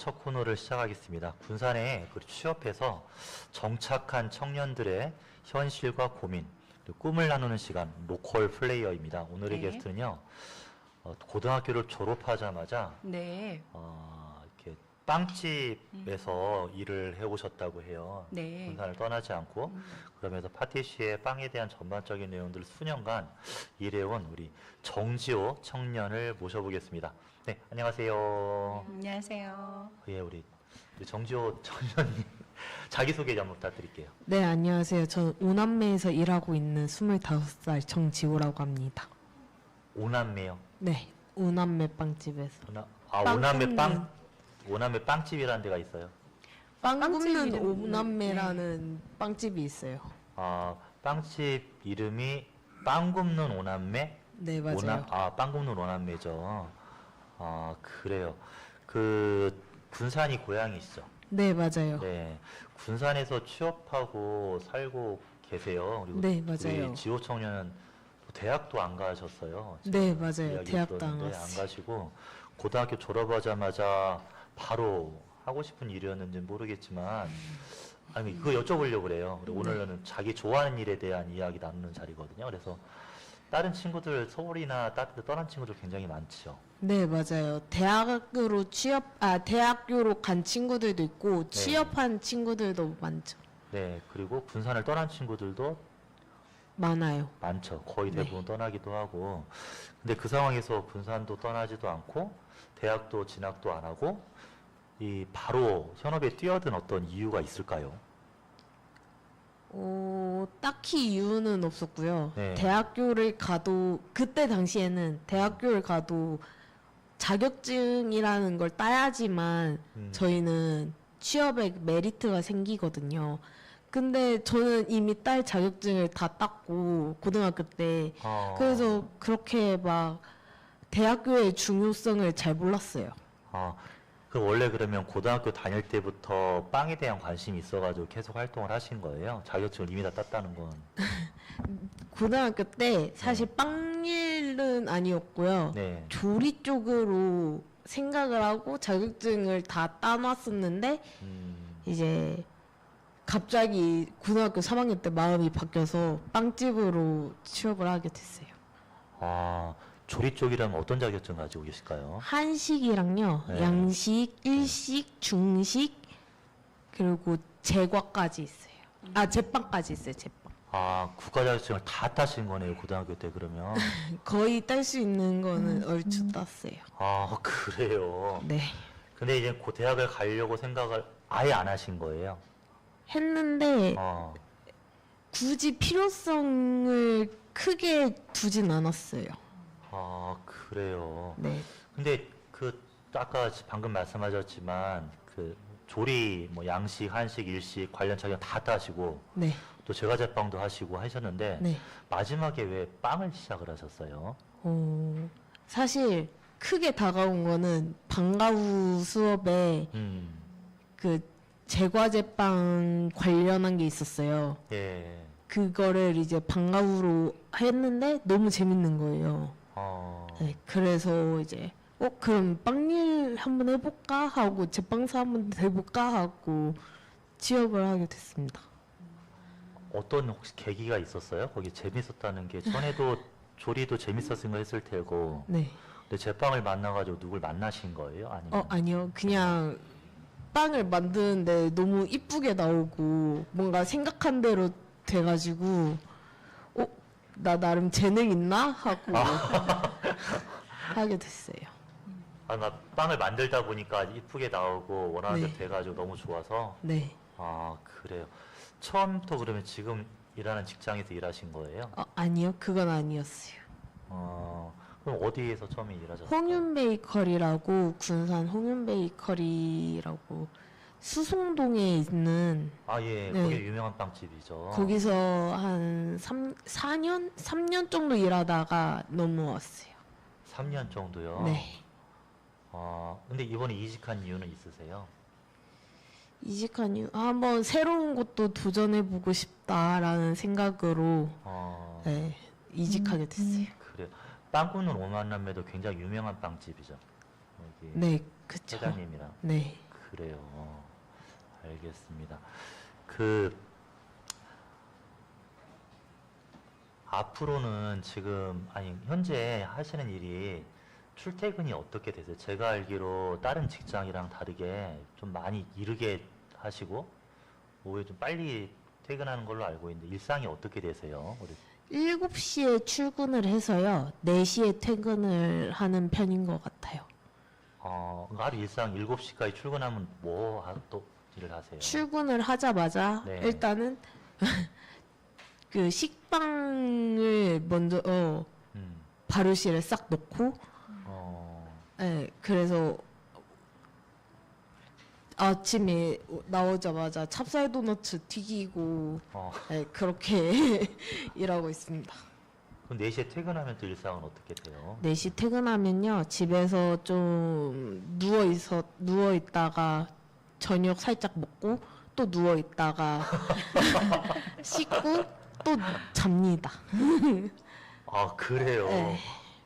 첫 코너를 시작하겠습니다. 군산에 그 취업해서 정착한 청년들의 현실과 고민, 꿈을 나누는 시간, 로컬 플레이어입니다. 오늘의 네. 게스트는요, 어, 고등학교를 졸업하자마자 네. 어, 빵집에서 일을 해오셨다고 해요. 네. 군산을 떠나지 않고 음. 그러면서 파티시의 빵에 대한 전반적인 내용들을 수년간 일해온 우리 정지호 청년을 모셔보겠습니다. 네, 안녕하세요. 안녕하세요. 예, 우리 우리 정지호 청년님 자기소개 좀 부탁드릴게요. 네, 안녕하세요. 저는 오남매에서 일하고 있는 25살 정지호라고 합니다. 오남매요. 네, 오남매 빵집에서. 오나, 아, 빵 오남매 빵 오남매 빵집이라는 데가 있어요. 빵 굽는 이름- 오남매라는 빵집이 있어요. 아, 빵집 이름이 빵 굽는 오남매? 네, 맞아요. 오남, 아, 빵 굽는 오남매죠. 아, 그래요. 그 군산이 고향이시죠? 네, 맞아요. 네. 군산에서 취업하고 살고 계세요. 그리고 네, 맞아요. 우리 지호 청년은 또 대학도 안 가셨어요. 네, 맞아요. 이야기 대학도 안 들었는데 갔어요. 가시고 고등학교 졸업하자마자 바로 하고 싶은 일이었는지 모르겠지만 아니 그거 여쭤보려고 그래요. 네. 오늘은 자기 좋아하는 일에 대한 이야기 나누는 자리거든요. 그래서 다른 친구들 서울이나 다른 데 떠난 친구들 굉장히 많죠. 네, 맞아요. 대학으로 취업, 아, 대학교로 간 친구들도 있고, 네. 취업한 친구들도 많죠. 네. 그리고 군산을 떠난 친구들도 많아요. 많죠. 거의 네. 대부분 떠나기도 하고. 근데 그 상황에서 군산도 떠나지도 않고 대학도 진학도 안 하고 이 바로 현업에 뛰어든 어떤 이유가 있을까요? 어, 딱히 이유는 없었고요. 네. 대학교를 가도 그때 당시에는 대학교를 가도 자격증이라는 걸 따야지만 음. 저희는 취업에 메리트가 생기거든요. 근데 저는 이미 딸 자격증을 다 땄고 고등학교 때 어, 그래서 그렇게 막 대학교의 중요성을 잘 몰랐어요. 아, 그 원래 그러면 고등학교 다닐 때부터 빵에 대한 관심이 있어가지고 계속 활동을 하신 거예요? 자격증을 이미 다 땄다는 건. 고등학교 때 사실 빵일은 아니었고요. 네. 조리 쪽으로 생각을 하고 자격증을 다 따놨었는데 음, 이제 갑자기 고등학교 3학년 때 마음이 바뀌어서 빵집으로 취업을 하게 됐어요. 아, 조리 쪽이라면 어떤 자격증 가지고 계실까요? 한식이랑요, 네. 양식, 일식, 중식 그리고 제과까지 있어요. 아 제빵까지 있어요. 제빵. 아, 국가 자격증을 다 따신 거네요, 고등학교 때 그러면. 거의 딸 수 있는 거는 얼추 땄어요. 아, 그래요. 네. 근데 이제 고 대학을 가려고 생각을 아예 안 하신 거예요. 했는데 어, 굳이 필요성을 크게 두진 않았어요. 아, 그래요. 네. 근데 그 아까 방금 말씀하셨지만 그 조리, 뭐 양식, 한식, 일식 관련 자격 다 따시고 네. 또 제과제빵도 하시고 하셨는데 네. 마지막에 왜 빵을 시작을 하셨어요? 어, 사실 크게 다가온 거는 방과후 수업에 음, 그 제과제빵 관련한 게 있었어요. 예, 그거를 이제 방과후로 했는데 너무 재밌는 거예요. 어, 네, 그래서 이제 어 그럼 빵일 한번 해볼까 하고 제빵사 한번 해볼까 하고 취업을 하게 됐습니다. 어떤 혹시 계기가 있었어요? 거기 재밌었다는 게 전에도 조리도 재밌었은 거 했을 테고 네. 근데 제빵을 만나가지고 누굴 만나신 거예요? 아니면 어 아니요 그냥 빵을 만드는데 너무 이쁘게 나오고 뭔가 생각한 대로 돼가지고 어 나 나름 재능 있나 하고 하게 됐어요. 아, 나 빵을 만들다 보니까 이쁘게 나오고 원하는 네. 대로 돼가지고 너무 좋아서 네. 아 그래요. 처음부터 그러면 지금 일하는 직장에서 일하신 거예요? 어 아니요 그건 아니었어요. 어 그럼 어디에서 처음에 일하셨어요? 홍윤 베이커리라고 군산 홍윤 베이커리라고 수송동에 있는 아 예, 네. 거기 유명한 빵집이죠. 거기서 한 3, 4년 3년 정도 일하다가 넘어왔어요. 3년 정도요. 네. 아 근데 이번에 이직한 이유는 있으세요? 이직한 이후 아, 한번 새로운 것도 도전해 보고 싶다라는 생각으로 어 네, 이직하게 됐어요. 그래요. 빵꾸는 오만남매도 굉장히 유명한 빵집이죠. 여기 네, 그쵸. 회장님이랑 네. 그래요. 알겠습니다. 그 앞으로는 지금 아니 현재 하시는 일이 출퇴근이 어떻게 되세요? 제가 알기로 다른 직장이랑 다르게 좀 많이 이르게 하시고 오히려 좀 빨리 퇴근하는 걸로 알고 있는데 일상이 어떻게 되세요? 우리 7시에 출근을 해서요. 4시에 퇴근을 하는 편인 것 같아요. 어, 하루 일상 7시까지 출근하면 뭐 또 일을 하세요? 출근을 하자마자 네. 일단은 그 식빵을 먼저 어, 음, 발효실에 싹 넣고 어, 네, 그래서 아침에 나오자마자 찹쌀 도너츠 튀기고 어. 네, 그렇게 일하고 있습니다. 그럼 4시에 퇴근하면 또 일상은 어떻게 돼요? 4시 퇴근하면요. 집에서 좀 누워 있어 누워 있다가 저녁 살짝 먹고 또 누워 있다가 씻고 또 잡니다. 아, 그래요? 네.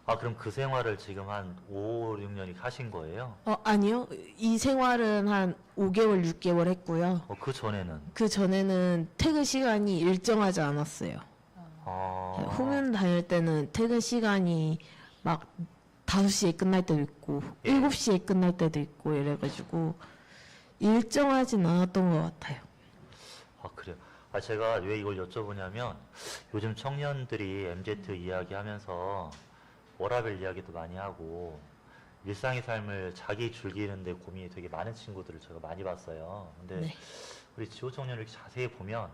아, 그럼 그 생활을 지금 한 5, 6년이 하신 거예요? 어, 아니요. 이 생활은 한 5개월, 6개월 했고요. 어, 그 전에는? 그 전에는 퇴근 시간이 일정하지 않았어요. 아, 후면 다닐 때는 퇴근 시간이 막 5시에 끝날 때도 있고 예. 7시에 끝날 때도 있고 이래가지고 일정하진 않았던 것 같아요. 아, 그래요? 아, 제가 왜 이걸 여쭤보냐면 요즘 청년들이 MZ 이야기 하면서 워라벨 이야기도 많이 하고 일상의 삶을 자기 즐기는데 고민이 되게 많은 친구들을 제가 많이 봤어요. 근데 네. 우리 지호 청년을 자세히 보면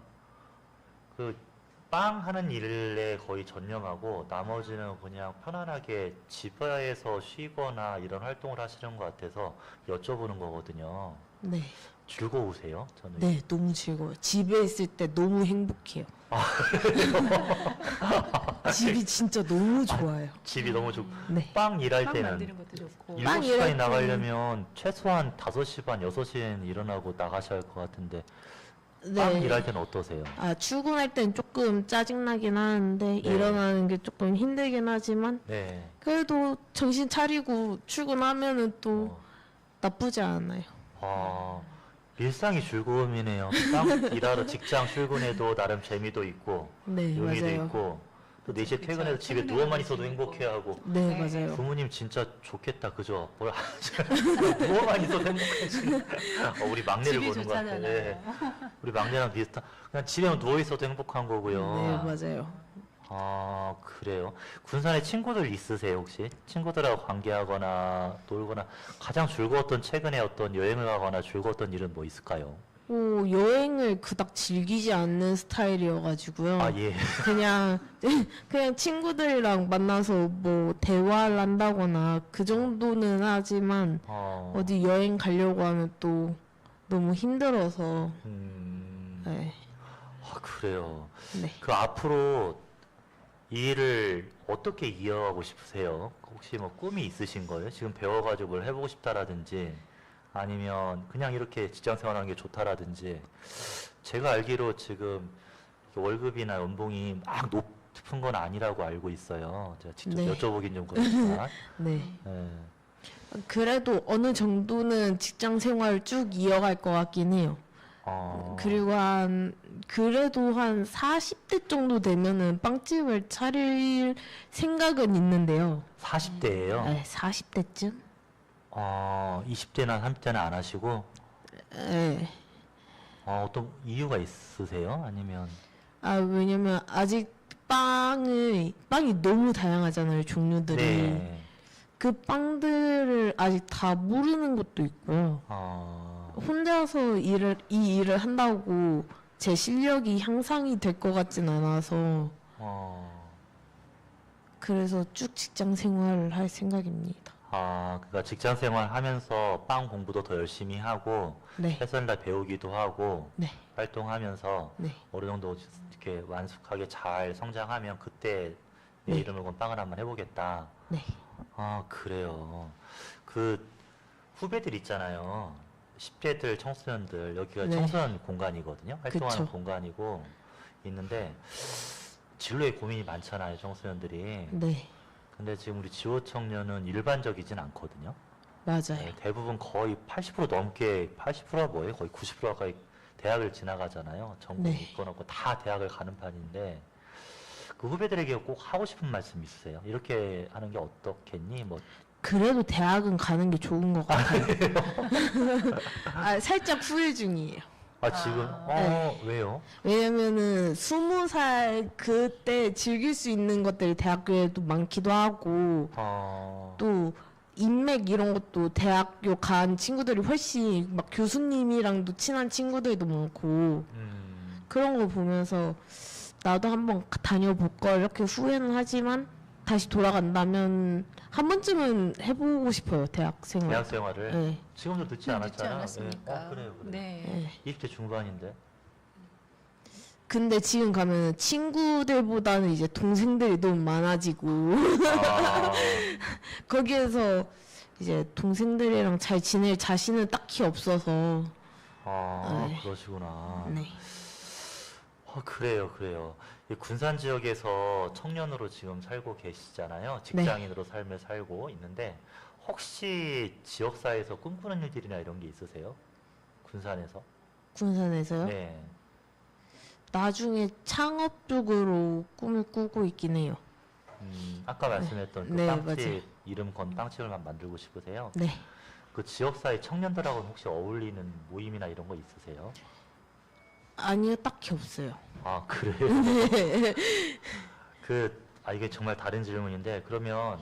그 빵 하는 일에 거의 전념하고 나머지는 그냥 편안하게 집에서 쉬거나 이런 활동을 하시는 것 같아서 여쭤보는 거거든요. 네. 즐거우세요? 저는 네, 너무 즐거워요. 집에 있을 때 너무 행복해요. 집이 진짜 너무 좋아요. 집이 너무 좋고 네. 빵 일할 빵 때는 만드는 것도 좋고. 일곱 빵 시까지 일할 때는- 나가려면 최소한 5시 반, 6시엔 일어나고 나가셔야 할 것 같은데 빵 네. 일할 때는 어떠세요? 아, 출근할 땐 조금 짜증나긴 하는데 일어나는 게 조금 힘들긴 하지만 네. 그래도 정신 차리고 출근하면은 또 어, 나쁘지 않아요. 아, 일상이 즐거움이네요. 빵 일하러 직장 출근해도 나름 재미도 있고 네, 여유도 맞아요. 있고 또 4시에 그쵸. 퇴근해서 집에 퇴근하는 누워만 있어도. 행복해하고 네, 네. 맞아요. 부모님 진짜 좋겠다 그죠? 뭘 누워만 있어도 행복해지는 어, 우리 막내를 집이 보는 것 같아요. 네. 좋잖아요. 우리 막내랑 비슷한 그냥 집에 누워 있어도 행복한 거고요. 네, 맞아요. 아 그래요. 군산에 친구들 있으세요 혹시? 친구들하고 관계하거나 놀거나 가장 즐거웠던 최근에 어떤 여행을 가거나 즐거웠던 일은 뭐 있을까요? 오, 여행을 그닥 즐기지 않는 스타일이어가지고요. 아 예. 그냥 그냥 친구들이랑 만나서 뭐 대화를 한다거나 그 정도는 하지만 어, 어디 여행 가려고 하면 또 너무 힘들어서 음, 네, 아 그래요. 네. 그 앞으로 이 일을 어떻게 이어가고 싶으세요? 혹시 뭐 꿈이 있으신 거예요? 지금 배워가지고 뭘 해보고 싶다라든지 아니면 그냥 이렇게 직장 생활하는 게 좋다라든지 제가 알기로 지금 월급이나 연봉이 막 높은 건 아니라고 알고 있어요. 제가 직접 네. 여쭤보긴 좀 그렇지만 네. 네. 그래도 어느 정도는 직장 생활 쭉 이어갈 것 같긴 해요. 어, 그리고 한 그래도 한 40대 정도 되면은 빵집을 차릴 생각은 있는데요. 40대예요. 네, 40대쯤? 어, 20대나 30대는 안 하시고 네. 어, 어떤 이유가 있으세요? 아니면 아 왜냐면 아직 빵을 빵이 너무 다양하잖아요 종류들이 네. 그 빵들을 아직 다 모르는 것도 있고요 어, 혼자서 일을 이 일을 한다고 제 실력이 향상이 될 것 같진 않아서 어, 그래서 쭉 직장 생활을 할 생각입니다 아, 그러니까 직장 생활 하면서 빵 공부도 더 열심히 하고 네 최선을 다 배우기도 하고 네, 활동하면서 네. 어느 정도 이렇게 완숙하게 잘 성장하면 그때 내 네. 이름을 건 빵을 한번 해보겠다. 네. 아, 그래요. 그 후배들 있잖아요. 10대들 청소년들 여기가 네. 청소년 공간이거든요. 활동하는 그쵸. 공간이고 있는데 진로에 고민이 많잖아요, 청소년들이. 네. 근데 지금 우리 지호 청년은 일반적이진 않거든요. 맞아요. 네, 대부분 거의 80% 넘게 80%가 뭐예요? 거의 90% 가까이 대학을 지나가잖아요. 전공 네. 있거나 다 대학을 가는 판인데 그 후배들에게 꼭 하고 싶은 말씀 있으세요? 이렇게 하는 게 어떻겠니? 뭐 그래도 대학은 가는 게 좋은 것 같아요. 아, 살짝 후회 중이에요. 아, 지금 아. 어 네. 왜요? 왜냐면은 스무 살 그때 즐길 수 있는 것들이 대학교에도 많기도 하고 어또 인맥 이런 것도 대학교 간 친구들이 훨씬 막 교수님이랑도 친한 친구들도 많고 음, 그런 거 보면서 나도 한번 다녀볼 걸 이렇게 후회는 하지만 다시 돌아간다면 한 번쯤은 해보고 싶어요 대학 생활. 대학 생활을 네. 지금도 늦지 늦지 않았잖아요. 않았습니까? 네. 어, 그래요, 그래요. 네. 네. 20대 중반인데. 근데 지금 가면 친구들보다는 이제 동생들이 너무 많아지고 아, 거기에서 이제 동생들이랑 잘 지낼 자신은 딱히 없어서 아 네. 그러시구나. 네. 어, 그래요, 그래요. 이 군산 지역에서 청년으로 지금 살고 계시잖아요. 직장인으로 삶을 살고 있는데 혹시 지역사회에서 꿈꾸는 일들이나 이런 게 있으세요? 군산에서? 군산에서요. 네. 나중에 창업 쪽으로 꿈을 꾸고 있긴 해요. 음, 아까 말씀했던 그 네, 빵집 맞아요. 이름 건 빵집을만 만들고 싶으세요? 네. 그 지역사회 청년들하고는 혹시 어울리는 모임이나 이런 거 있으세요? 아니요, 딱히 없어요. 아, 그래요? 네. 그, 아, 이게 정말 다른 질문인데, 그러면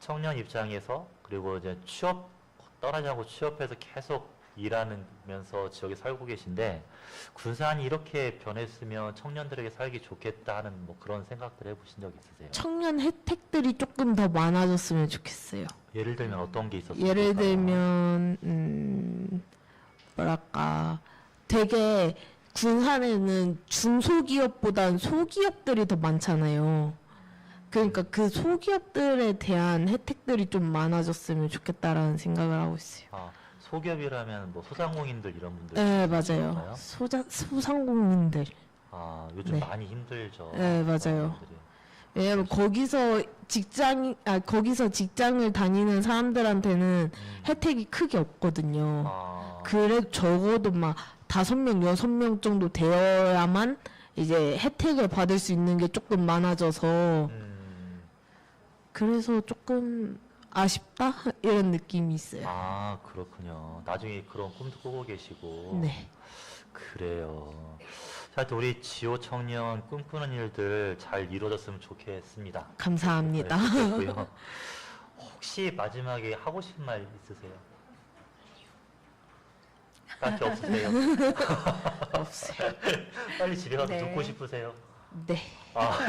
청년 입장에서, 그리고 이제 취업, 떠나지 않고 취업해서 계속 일하면서 지역에 살고 계신데, 군산이 이렇게 변했으면 청년들에게 살기 좋겠다 하는 뭐 그런 생각들 해보신 적 있으세요? 청년 혜택들이 조금 더 많아졌으면 좋겠어요. 예를 들면 어떤 게 있었어요? 예를 들면 음, 뭐랄까 되게 군산에는 중소기업보단 소기업들이 더 많잖아요. 그러니까 그 소기업들에 대한 혜택들이 좀 많아졌으면 좋겠다라는 생각을 하고 있어요. 아, 소기업이라면 뭐 소상공인들 이런 분들. 네? 맞아요. 소자, 소상공인들. 아, 요즘 네. 많이 힘들죠. 네, 맞아요. 사람들이. 왜냐면 거기서 직장, 아, 거기서 직장을 다니는 사람들한테는 음. 혜택이 크게 없거든요. 아, 그래 적어도 막 다섯 명 여섯 명 정도 되어야만 이제 혜택을 받을 수 있는 게 조금 많아져서 음, 그래서 조금 아쉽다 이런 느낌이 있어요. 아, 그렇군요. 나중에 그런 꿈도 꾸고 계시고. 네, 그래요. 자, 하여튼 우리 지호 청년 꿈꾸는 일들 잘 이루어졌으면 좋겠습니다. 감사합니다. 네. 혹시 마지막에 하고 싶은 말 있으세요? 딱히 없으세요? 없어요. 빨리 집에 가서 네. 듣고 싶으세요? 네, 아,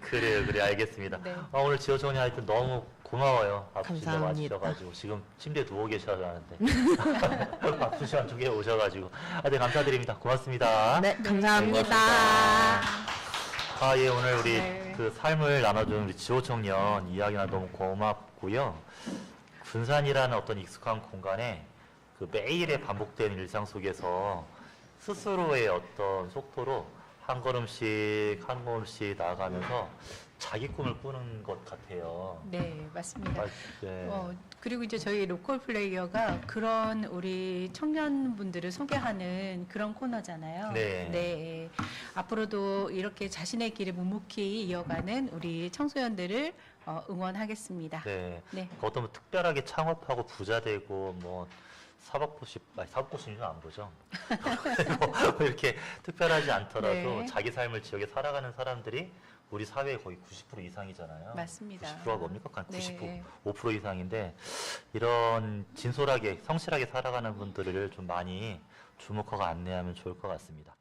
그래요, 그래, 알겠습니다. 네. 아, 오늘 지호 청년 하여튼 너무 고마워요. 감사합니다. 와주셔가지고 지금 침대에 누워 계셔가는데 바쁜 시간 쪽에 오셔가지고 아, 네 감사드립니다. 고맙습니다. 네 감사합니다. 고맙습니다. 아, 예, 오늘 우리 네. 그 삶을 나눠준 우리 지호 청년 이야기나 너무 고맙고요. 군산이라는 어떤 익숙한 공간에 그 매일의 반복되는 일상 속에서 스스로의 어떤 속도로 한 걸음씩 한 걸음씩 나아가면서 자기 꿈을 꾸는 것 같아요. 네, 맞습니다. 아, 네. 어, 그리고 이제 저희 로컬 플레이어가 그런 우리 청년분들을 소개하는 그런 코너잖아요. 네. 앞으로도 이렇게 자신의 길을 묵묵히 이어가는 우리 청소년들을 어, 응원하겠습니다. 네. 네. 그 어떤 뭐 특별하게 창업하고 부자 되고 뭐 사법고시 아니 사법고시는 안 보죠. 이렇게 특별하지 않더라도 네. 자기 삶을 지역에 살아가는 사람들이 우리 사회의 거의 90% 이상이잖아요. 맞습니다. 90%가 뭡니까? 한 네. 95% 이상인데 이런 진솔하게 성실하게 살아가는 분들을 좀 많이 주목하고 안내하면 좋을 것 같습니다.